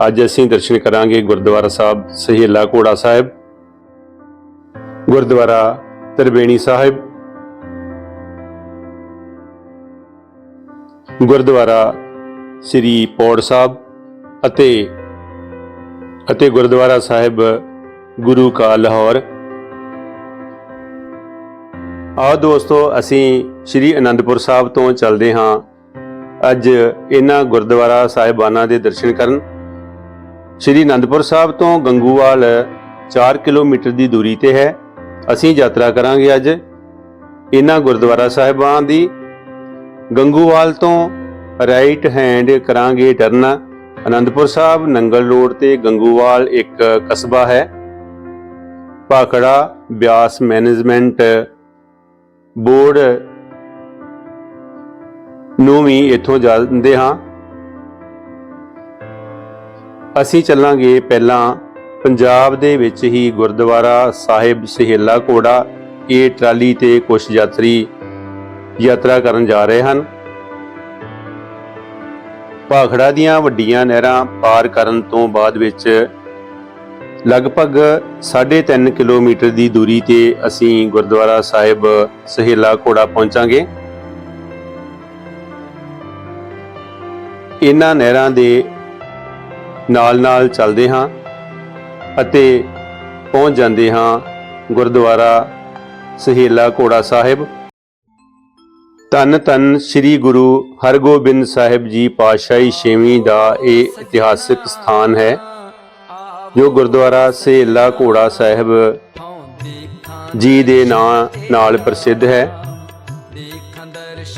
ਅੱਜ ਅਸੀਂ ਦਰਸ਼ਨ ਕਰਾਂਗੇ ਗੁਰਦੁਆਰਾ ਸਾਹਿਬ ਸਹੇਲਾ ਕੋੜਾ ਸਾਹਿਬ, ਗੁਰਦੁਆਰਾ ਤਰਬੇਣੀ ਸਾਹਿਬ, ਗੁਰਦੁਆਰਾ ਸ੍ਰੀ ਪੌੜ ਸਾਹਿਬ ਅਤੇ ਅਤੇ ਗੁਰਦੁਆਰਾ ਸਾਹਿਬ ਗੁਰੂ ਕਾ ਲਾਹੌਰ। ਆਓ ਦੋਸਤੋ, ਅਸੀਂ ਸ੍ਰੀ ਅਨੰਦਪੁਰ ਸਾਹਿਬ ਤੋਂ ਚੱਲਦੇ ਹਾਂ ਅੱਜ ਇਹਨਾਂ ਗੁਰਦੁਆਰਾ ਸਾਹਿਬਾਨਾਂ ਦੇ ਦਰਸ਼ਨ ਕਰਨ। ਸ੍ਰੀ ਅਨੰਦਪੁਰ ਸਾਹਿਬ ਤੋਂ ਗੰਗੂਵਾਲ 4 ਕਿਲੋਮੀਟਰ ਦੀ ਦੂਰੀ ਤੇ ਹੈ। ਅਸੀਂ ਯਾਤਰਾ ਕਰਾਂਗੇ ਅੱਜ ਇਹਨਾਂ ਗੁਰਦੁਆਰਾ ਸਾਹਿਬਾਂ ਦੀ। ਗੰਗੂਵਾਲ ਤੋਂ ਰਾਈਟ ਹੈਂਡ ਕਰਾਂਗੇ ਟਰਨ ਅਨੰਦਪੁਰ ਸਾਹਿਬ ਨੰਗਲ ਰੋਡ ਤੇ ਗੰਗੂਵਾਲ ਇੱਕ ਕਸਬਾ ਹੈ। ਭਾਖੜਾ ਬਿਆਸ ਮੈਨੇਜਮੈਂਟ ਬੋਰਡ ਨੂੰ ਵੀ ਇੱਥੋਂ ਜਾਂਦੇ ਹਾਂ। ਅਸੀਂ ਚੱਲਾਂਗੇ ਪਹਿਲਾਂ ਪੰਜਾਬ ਦੇ ਵਿੱਚ ਹੀ ਗੁਰਦੁਆਰਾ ਸਾਹਿਬ ਸਹੇਲਾ ਕੋੜਾ ਇਹ ਟਰਾਲੀ ਤੇ ਕੁਝ ਯਾਤਰੀ ਯਾਤਰਾ ਕਰਨ ਜਾ ਰਹੇ ਹਨ। ਭਾਖੜਾ ਦੀਆਂ ਵੱਡੀਆਂ ਨਹਿਰਾਂ ਪਾਰ ਕਰਨ ਤੋਂ ਬਾਅਦ ਵਿੱਚ ਲਗਭਗ 3.5 ਕਿਲੋਮੀਟਰ ਦੀ ਦੂਰੀ ਤੇ ਅਸੀਂ ਗੁਰਦੁਆਰਾ ਸਾਹਿਬ ਸਹੇਲਾ ਕੋੜਾ ਪਹੁੰਚਾਂਗੇ। ਇਹਨਾਂ ਨਹਿਰਾਂ ਦੇ ਨਾਲ-ਨਾਲ ਚੱਲਦੇ ਹਾਂ ਅਤੇ ਪਹੁੰਚ ਜਾਂਦੇ ਹਾਂ ਗੁਰਦੁਆਰਾ ਸਹੇਲਾ ਕੋੜਾ ਸਾਹਿਬ। ਧੰਨ ਧੰਨ ਸ੍ਰੀ ਗੁਰੂ ਹਰਗੋਬਿੰਦ ਸਾਹਿਬ ਜੀ ਪਾਤਸ਼ਾਹੀ ਛੇਵੀਂ ਦਾ ਇਹ ਇਤਿਹਾਸਿਕ ਸਥਾਨ ਹੈ, ਜੋ ਗੁਰਦੁਆਰਾ ਸਹੇਲਾ ਘੋੜਾ ਸਾਹਿਬ ਜੀ ਦੇ ਨਾਂ ਨਾਲ ਪ੍ਰਸਿੱਧ ਹੈ।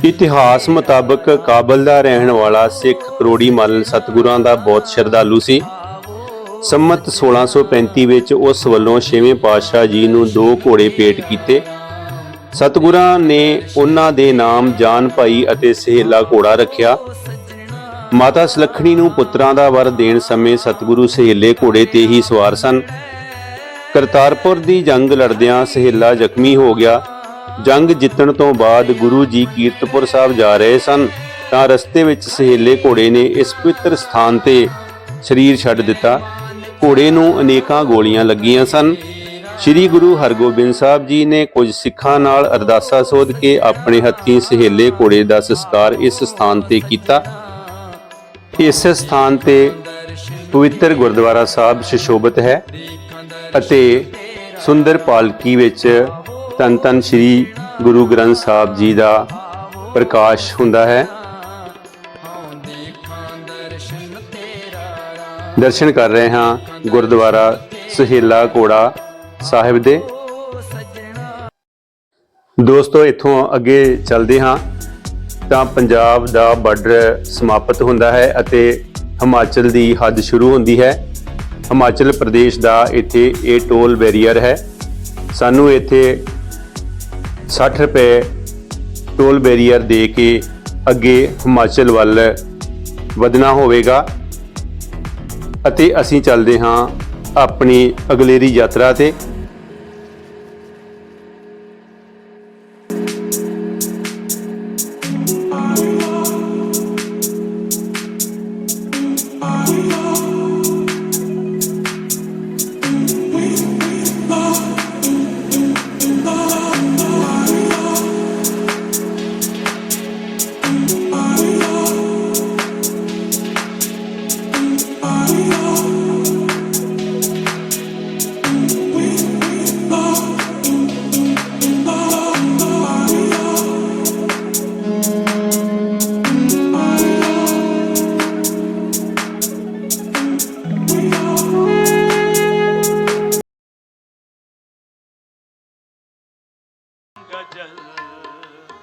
ਇਤਿਹਾਸ ਮੁਤਾਬਕ ਕਾਬਲ ਦਾ ਰਹਿਣ ਵਾਲਾ ਸਿੱਖ ਕਰੋੜੀ ਮੱਲ ਸਤਗੁਰਾਂ ਦਾ ਬਹੁਤ ਸ਼ਰਧਾਲੂ ਸੀ। ਸੰਮਤ 1635 ਵਿੱਚ ਉਸ ਵੱਲੋਂ ਛੇਵੇਂ ਪਾਤਸ਼ਾਹ ਜੀ ਨੂੰ ਦੋ ਘੋੜੇ ਭੇਟ ਕੀਤੇ। ਸਤਗੁਰਾਂ ਨੇ ਉਹਨਾਂ ਦੇ ਨਾਮ ਜਾਨ ਭਾਈ ਅਤੇ ਸਹੇਲਾ ਘੋੜਾ ਰੱਖਿਆ। ਮਾਤਾ ਸੁਲੱਖਣੀ ਨੂੰ ਪੁੱਤਰਾਂ ਦਾ ਵਰ ਦੇਣ ਸਮੇਂ ਸਤਿਗੁਰੂ ਸਹੇਲੇ ਘੋੜੇ ਤੇ ਹੀ ਸਵਾਰ ਸਨ। ਕਰਤਾਰਪੁਰ ਦੀ ਜੰਗ ਲੜਦਿਆਂ ਸਹੇਲਾ ਜ਼ਖਮੀ ਹੋ ਗਿਆ। ਜੰਗ ਜਿੱਤਣ ਤੋਂ ਬਾਅਦ ਗੁਰੂ ਜੀ ਕੀਰਤਪੁਰ ਸਾਹਿਬ ਜਾ ਰਹੇ ਸਨ, ਤਾਂ ਰਸਤੇ ਵਿੱਚ ਸਹੇਲੇ ਘੋੜੇ ਨੇ ਇਸ ਪਵਿੱਤਰ ਸਥਾਨ ਤੇ ਸਰੀਰ ਛੱਡ ਦਿੱਤਾ। ਘੋੜੇ ਨੂੰ ਅਨੇਕਾਂ ਗੋਲੀਆਂ ਲੱਗੀਆਂ ਸਨ। ਸ੍ਰੀ ਗੁਰੂ ਹਰਗੋਬਿੰਦ ਸਾਹਿਬ ਜੀ ਨੇ ਕੁਝ ਸਿੱਖਾਂ ਨਾਲ ਅਰਦਾਸਾ ਸੋਧ ਕੇ ਆਪਣੇ ਹੱਥੀਂ ਸਹੇਲੇ ਘੋੜੇ ਦਾ ਸੰਸਕਾਰ ਇਸ ਸਥਾਨ ਤੇ ਕੀਤਾ। ਇਸ ਸਥਾਨ ਤੇ ਪਵਿੱਤਰ ਗੁਰਦੁਆਰਾ ਸਾਹਿਬ ਸ਼ਿਸ਼ੋਭਤ ਹੈ ਅਤੇ ਸੁੰਦਰ ਪਾਲਕੀ ਵਿੱਚ ਤਨ ਤਨ ਸ੍ਰੀ ਗੁਰੂ ਗ੍ਰੰਥ ਸਾਹਿਬ ਜੀ ਦਾ ਪ੍ਰਕਾਸ਼ ਹੁੰਦਾ ਹੈ। ਦਰਸ਼ਨ ਕਰ ਰਹੇ ਹਾਂ ਗੁਰਦੁਆਰਾ ਸਹੇਲਾ ਕੋੜਾ ਸਾਹਿਬ ਦੇ। ਦੋਸਤੋ, ਇੱਥੋਂ ਅੱਗੇ ਚੱਲਦੇ ਹਾਂ। ਤਾਂ ਪੰਜਾਬ ਦਾ ਬਾਰਡਰ ਸਮਾਪਤ ਹੁੰਦਾ ਹੈ ਅਤੇ ਹਿਮਾਚਲ ਦੀ ਹੱਦ ਸ਼ੁਰੂ ਹੁੰਦੀ ਹੈ। ਹਿਮਾਚਲ ਪ੍ਰਦੇਸ਼ ਦਾ ਇੱਥੇ ਇਹ ਟੋਲ ਬੈਰੀਅਰ ਹੈ। ਸਾਨੂੰ ਇੱਥੇ 60 ਰੁਪਏ ਟੋਲ ਬੈਰੀਅਰ ਦੇ ਕੇ ਅੱਗੇ ਹਿਮਾਚਲ ਵੱਲ ਵਧਣਾ ਹੋਵੇਗਾ ਅਤੇ ਅਸੀਂ ਚੱਲਦੇ ਹਾਂ ਆਪਣੀ ਅਗਲੇਰੀ ਯਾਤਰਾ ਤੇ।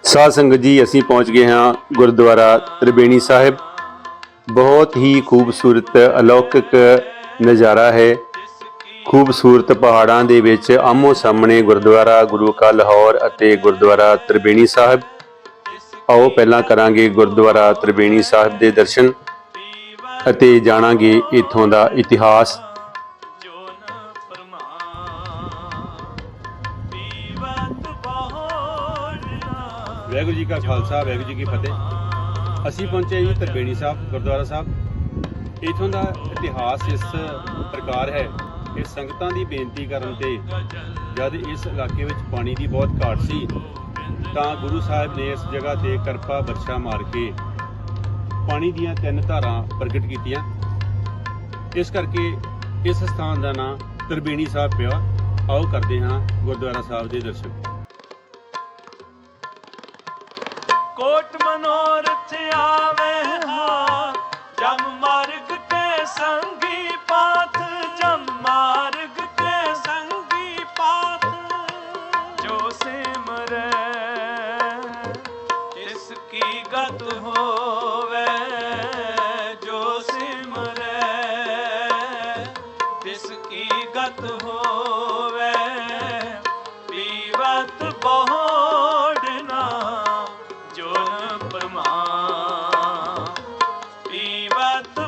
ਸਾਧ ਸੰਗਤ ਜੀ, ਅਸੀਂ ਪਹੁੰਚ ਗਏ ਹਾਂ ਗੁਰਦੁਆਰਾ ਤ੍ਰਿਬੇਣੀ ਸਾਹਿਬ। ਬਹੁਤ ਹੀ ਖੂਬਸੂਰਤ ਅਲੌਕਿਕ ਨਜ਼ਾਰਾ ਹੈ। ਖੂਬਸੂਰਤ ਪਹਾੜਾਂ ਦੇ ਵਿੱਚ ਆਮੋ ਸਾਹਮਣੇ ਗੁਰਦੁਆਰਾ ਗੁਰੂ ਕਾ ਲਾਹੌਰ ਅਤੇ ਗੁਰਦੁਆਰਾ ਤ੍ਰਿਬੇਣੀ ਸਾਹਿਬ। ਆਓ ਪਹਿਲਾਂ ਕਰਾਂਗੇ ਗੁਰਦੁਆਰਾ ਤ੍ਰਿਬੇਣੀ ਸਾਹਿਬ ਦੇ ਦਰਸ਼ਨ ਅਤੇ ਜਾਣਾਂਗੇ ਇੱਥੋਂ ਦਾ ਇਤਿਹਾਸ। ਵਾਹਿਗੁਰੂ ਜੀ ਕਾ ਖਾਲਸਾ, ਵਾਹਿਗੁਰੂ ਜੀ ਕੀ ਫਤਿਹ। ਅਸੀਂ ਪਹੁੰਚੇ ਜੀ ਤਰਬੇਣੀ ਸਾਹਿਬ, ਗੁਰਦੁਆਰਾ ਸਾਹਿਬ। ਇਥੋਂ ਦਾ ਇਤਿਹਾਸ ਇਸ ਪ੍ਰਕਾਰ ਹੈ ਕਿ ਸੰਗਤਾਂ ਦੀ ਬੇਨਤੀ ਕਰਨ ਤੇ ਜਦ ਇਸ ਇਲਾਕੇ ਵਿੱਚ ਪਾਣੀ ਦੀ ਬਹੁਤ ਘਾਟ ਸੀ, ਤਾਂ ਗੁਰੂ ਸਾਹਿਬ ਨੇ ਇਸ ਜਗ੍ਹਾ ਤੇ ਕਰਪਾ ਬਰਸ਼ਾ ਮਾਰ ਕੇ ਪਾਣੀ ਦੀਆਂ ਤਿੰਨ ਧਾਰਾਂ ਪ੍ਰਗਟ ਕੀਤੀਆਂ। ਇਸ ਕਰਕੇ ਇਸ ਸਥਾਨ ਦਾ ਨਾਮ ਤਰਬੇਣੀ ਸਾਹਿਬ ਪਿਆ। ਆਓ ਕਰਦੇ ਹਾਂ ਗੁਰਦੁਆਰਾ ਸਾਹਿਬ ਦੇ ਦਰਸ਼ਨ। ਕੋਟ ਮਨੋਰਥ ਆਵੇ ਹਾਂ। ਜਮ ਮਾਰਗ ਤੇ ਸੰਗੀ ਪਾਥ ਜਮ। ਮਾਰਗ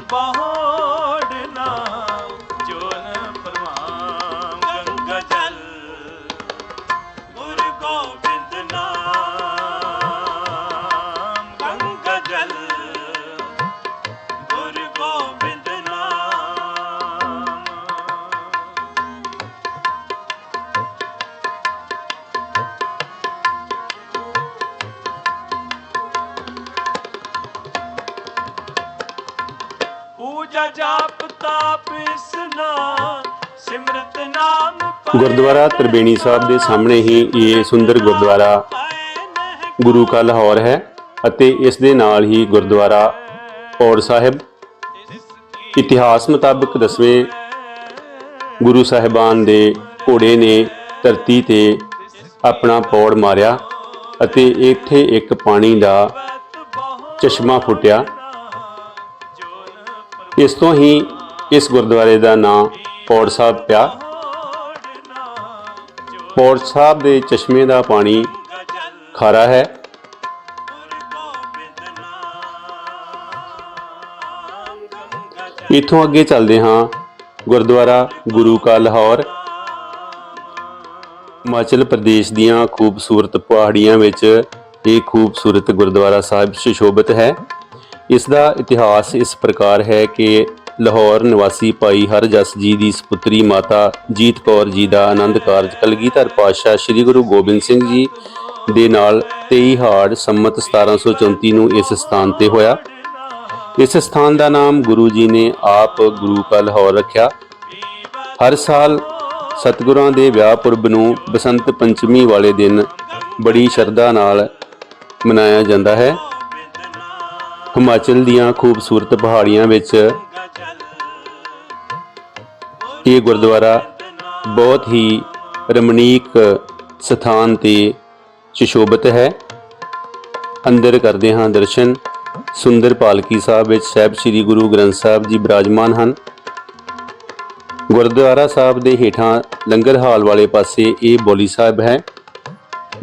宝 ਗੁਰਦੁਆਰਾ ਤਰਬੇਣੀ ਸਾਹਿਬ ਦੇ ਸਾਹਮਣੇ ਹੀ ਇਹ ਸੁੰਦਰ ਗੁਰਦੁਆਰਾ ਗੁਰੂ ਕਾ ਲਾਹੌਰ ਹੈ ਅਤੇ ਇਸ ਦੇ ਨਾਲ ਹੀ ਗੁਰਦੁਆਰਾ ਪੌੜ ਸਾਹਿਬ। ਇਤਿਹਾਸ ਮੁਤਾਬਕ ਦਸਵੇਂ ਗੁਰੂ ਸਾਹਿਬਾਨ ਦੇ ਘੋੜੇ ਨੇ ਧਰਤੀ ਤੇ ਆਪਣਾ ਪੌੜ ਮਾਰਿਆ ਅਤੇ ਇੱਥੇ ਇੱਕ ਪਾਣੀ ਦਾ ਚਸ਼ਮਾ ਫੁੱਟਿਆ। ਇਸ ਤੋਂ ਹੀ ਇਸ ਗੁਰਦੁਆਰੇ ਦਾ ਨਾਮ ਪੌੜ ਸਾਹਿਬ ਪਿਆ। ਪੌੜ ਸਾਹਿਬ ਦੇ ਚਸ਼ਮੇ ਦਾ ਪਾਣੀ ਖਾਰਾ ਹੈ। ਇਥੋਂ ਅੱਗੇ ਚੱਲਦੇ ਹਾਂ। ਗੁਰਦੁਆਰਾ ਗੁਰੂ ਕਾ ਲਾਹੌਰ। ਹਿਮਾਚਲ ਪ੍ਰਦੇਸ਼ ਦੀਆਂ ਖੂਬਸੂਰਤ ਪਹਾੜੀਆਂ ਵਿੱਚ ਇਹ ਖੂਬਸੂਰਤ ਗੁਰਦੁਆਰਾ ਸਾਹਿਬ ਸੁਸ਼ੋਭਿਤ ਹੈ। ਇਸ ਦਾ ਇਤਿਹਾਸ ਇਸ ਪ੍ਰਕਾਰ ਹੈ ਕਿ ਲਾਹੌਰ ਨਿਵਾਸੀ ਭਾਈ ਹਰਜਸ ਜੀ ਦੀ ਸੁਪੁੱਤਰੀ ਮਾਤਾ ਜੀਤ ਕੌਰ ਜੀ ਦਾ ਆਨੰਦ ਕਾਰਜ, ਕਲਗੀਧਰ ਪਾਤਸ਼ਾਹ ਸ੍ਰੀ ਗੁਰੂ ਗੋਬਿੰਦ ਸਿੰਘ ਜੀ ਦੇ ਨਾਲ 23 ਹਾੜ ਸੰਮਤ 1734 ਨੂੰ ਇਸ ਸਥਾਨ ਤੇ ਹੋਇਆ। ਇਸ ਸਥਾਨ ਦਾ ਨਾਮ ਗੁਰੂ ਜੀ ਨੇ ਆਪ ਗੁਰੂ ਕਾ ਲਾਹੌਰ ਰੱਖਿਆ। ਹਰ ਸਾਲ ਸਤਿਗੁਰਾਂ ਦੇ ਵਿਆਹ ਪੁਰਬ ਨੂੰ ਬਸੰਤ ਪੰਚਮੀ ਵਾਲੇ ਦਿਨ ਬੜੀ ਸ਼ਰਧਾ ਨਾਲ ਮਨਾਇਆ ਜਾਂਦਾ ਹੈ। ਹਿਮਾਚਲ ਦੀਆਂ ਖੂਬਸੂਰਤ ਪਹਾੜੀਆਂ ਵਿੱਚ ਇਹ ਗੁਰਦੁਆਰਾ ਬਹੁਤ ਹੀ ਰਮਣੀਕ ਸਥਾਨ ਤੇ ਸੁਸ਼ੋਭਿਤ ਹੈ। ਅੰਦਰ ਕਰਦੇ ਹਾਂ ਦਰਸ਼ਨ। ਸੁੰਦਰ ਪਾਲਕੀ ਸਾਹਿਬ ਵਿੱਚ ਸਾਹਿਬ ਸ੍ਰੀ ਗੁਰੂ ਗ੍ਰੰਥ ਸਾਹਿਬ ਜੀ ਬਿਰਾਜਮਾਨ ਹਨ। ਗੁਰਦੁਆਰਾ ਸਾਹਿਬ ਦੇ ਹੇਠਾਂ ਲੰਗਰ ਹਾਲ ਵਾਲੇ ਪਾਸੇ ਇਹ ਬੋਲੀ ਸਾਹਿਬ ਹੈ।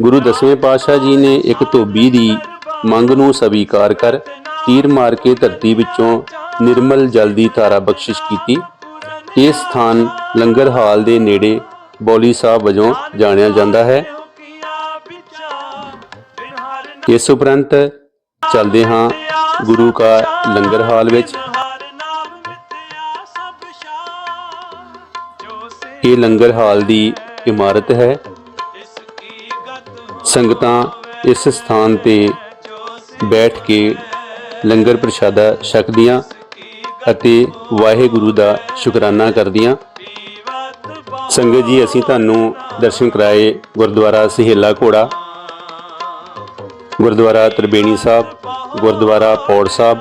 ਗੁਰੂ ਦਸਵੇਂ ਪਾਤਸ਼ਾਹ ਜੀ ਨੇ ਇੱਕ ਧੋਬੀ ਦੀ ਮੰਗ ਨੂੰ ਸਵੀਕਾਰ ਕਰ ਤੀਰ ਮਾਰ ਕੇ ਧਰਤੀ ਵਿੱਚੋਂ ਨਿਰਮਲ ਜਲ ਦੀ ਧਾਰਾ ਬਖਸ਼ਿਸ਼ ਕੀਤੀ। ਇਹ ਸਥਾਨ ਲੰਗਰ ਹਾਲ ਦੇ ਨੇੜੇ ਬੌਲੀ ਸਾਹਿਬ ਵਜੋਂ ਜਾਣਿਆ ਜਾਂਦਾ ਹੈ। ਇਸ ਉਪਰੰਤ ਚੱਲਦੇ ਹਾਂ ਗੁਰੂ ਕਾ ਲੰਗਰ ਹਾਲ ਵਿੱਚ। ਇਹ ਲੰਗਰ ਹਾਲ ਦੀ ਇਮਾਰਤ ਹੈ। ਸੰਗਤਾਂ ਇਸ ਸਥਾਨ ਤੇ ਬੈਠ ਕੇ ਲੰਗਰ ਪ੍ਰਸ਼ਾਦਾ ਛਕਦੀਆਂ ਅਤੇ ਵਾਹਿਗੁਰੂ ਦਾ ਸ਼ੁਕਰਾਨਾ ਕਰਦੀਆਂ ਸੰਗਤ ਜੀ, ਅਸੀਂ ਤੁਹਾਨੂੰ ਦਰਸ਼ਨ ਕਰਾਏ ਗੁਰਦੁਆਰਾ ਸਹੇਲਾ ਘੋੜਾ, ਗੁਰਦੁਆਰਾ ਤਰਬੇਣੀ ਸਾਹਿਬ, ਗੁਰਦੁਆਰਾ ਪੌੜ ਸਾਹਿਬ,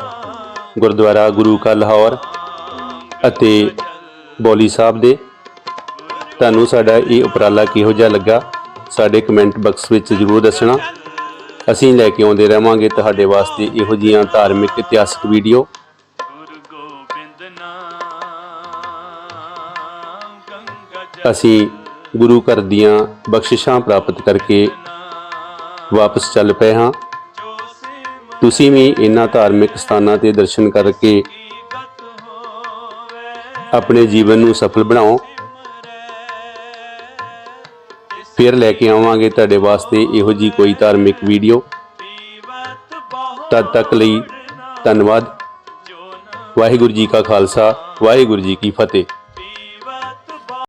ਗੁਰਦੁਆਰਾ ਗੁਰੂ ਕਾ ਲਾਹੌਰ ਅਤੇ ਬੋਲੀ ਸਾਹਿਬ ਦੇ। ਤੁਹਾਨੂੰ ਸਾਡਾ ਇਹ ਉਪਰਾਲਾ ਕਿਹੋ ਜਿਹਾ ਲੱਗਾ, ਸਾਡੇ ਕਮੈਂਟ ਬਾਕਸ ਵਿੱਚ ਜ਼ਰੂਰ ਦੱਸਣਾ। ਅਸੀਂ ਲੈ ਕੇ ਆਉਂਦੇ ਰਹਾਂਗੇ ਤੁਹਾਡੇ ਵਾਸਤੇ ਇਹੋ ਜਿਹੀਆਂ ਧਾਰਮਿਕ ਇਤਿਹਾਸਕ ਵੀਡੀਓ। ਅਸੀਂ ਗੁਰੂ ਘਰ ਦੀਆਂ ਬਖਸ਼ਿਸ਼ਾਂ ਪ੍ਰਾਪਤ ਕਰਕੇ ਵਾਪਸ ਚੱਲ ਪਏ ਹਾਂ। ਤੁਸੀਂ ਵੀ ਇਹਨਾਂ ਧਾਰਮਿਕ ਸਥਾਨਾਂ ਤੇ ਦਰਸ਼ਨ ਕਰਕੇ ਆਪਣੇ ਜੀਵਨ ਨੂੰ ਸਫਲ ਬਣਾਓ। ਫਿਰ ਲੈ ਕੇ ਆਵਾਂਗੇ ਤੁਹਾਡੇ ਵਾਸਤੇ ਇਹੋ ਜੀ ਕੋਈ ਧਾਰਮਿਕ ਵੀਡੀਓ। ਤਦ ਤੱਕ ਲਈ ਧੰਨਵਾਦ। ਵਾਹਿਗੁਰੂ ਜੀ ਕਾ ਖਾਲਸਾ, ਵਾਹਿਗੁਰੂ ਜੀ ਕੀ ਫਤਿਹ।